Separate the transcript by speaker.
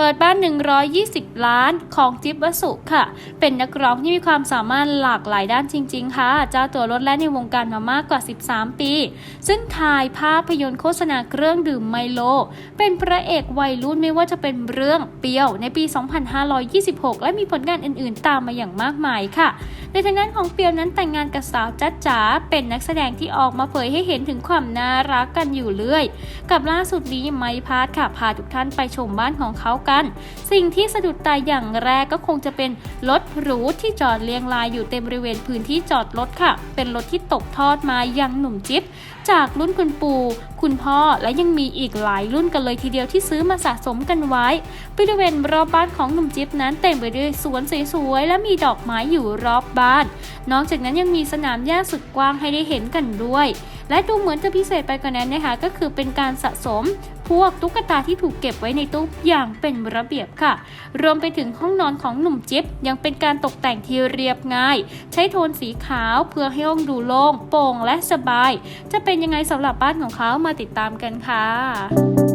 Speaker 1: เปิดบ้าน 120 ล้านของจิ๊บวสุค่ะ เป็นนักร้องที่มีความสามารถหลากหลายด้านจริง ๆ ค่ะ เจ้าตัวรถแล่นในวงการมามากกว่า 13 ปี ซึ่งถ่ายภาพยนตร์โฆษณาเครื่องดื่มไมโล เป็นพระเอกวัยรุ่นไม่ว่าจะเป็นเรื่องเปรียวในปี 2526 และมีผลงานอื่น ๆ ตามมาอย่างมากมายค่ะในทางด้านของเปียวนั้นแต่งงานกับสาวจัดจ๋าเป็นนักแสดงที่ออกมาเผยให้เห็นถึงความน่ารักกันอยู่เรื่อย กับล่าสุดนี้ไม่พลาดค่ะพาทุกท่านไปชมบ้านของเขากัน สิ่งที่สะดุดตาอย่างแรกก็คงจะเป็นรถหรูที่จอดเรียงรายอยู่เต็มบริเวณพื้นที่จอดรถค่ะ เป็นรถที่ตกทอดมายังหนุ่มจิ๊บจากรุ่นคุณปู่คุณพ่อและยังมีอีกหลายรุ่นกันเลยทีเดียวที่ซื้อมาสะสมกันไว้ บริเวณรอบบ้านของหนุ่มจิ๊บนั้นเต็มไปด้วยสวนสวยๆและมีดอกไม้อยู่รอบบ้านนอกจากนั้นยังมีสนามหญ้าสุดกว้างให้ได้เห็นกันด้วย และดูเหมือนจะพิเศษไปกว่านั้นนะคะ ก็คือเป็นการสะสมพวกตุ๊กตาที่ถูกเก็บไว้ในตู้อย่างเป็นระเบียบค่ะ รวมไปถึงห้องนอนของหนุ่มจิ๊บยังเป็นการตกแต่งที่เรียบง่าย ใช้โทนสีขาวเพื่อให้ห้องดูโล่งโปร่งและสบาย จะเป็นยังไงสำหรับบ้านของเขามาติดตามกันค่ะ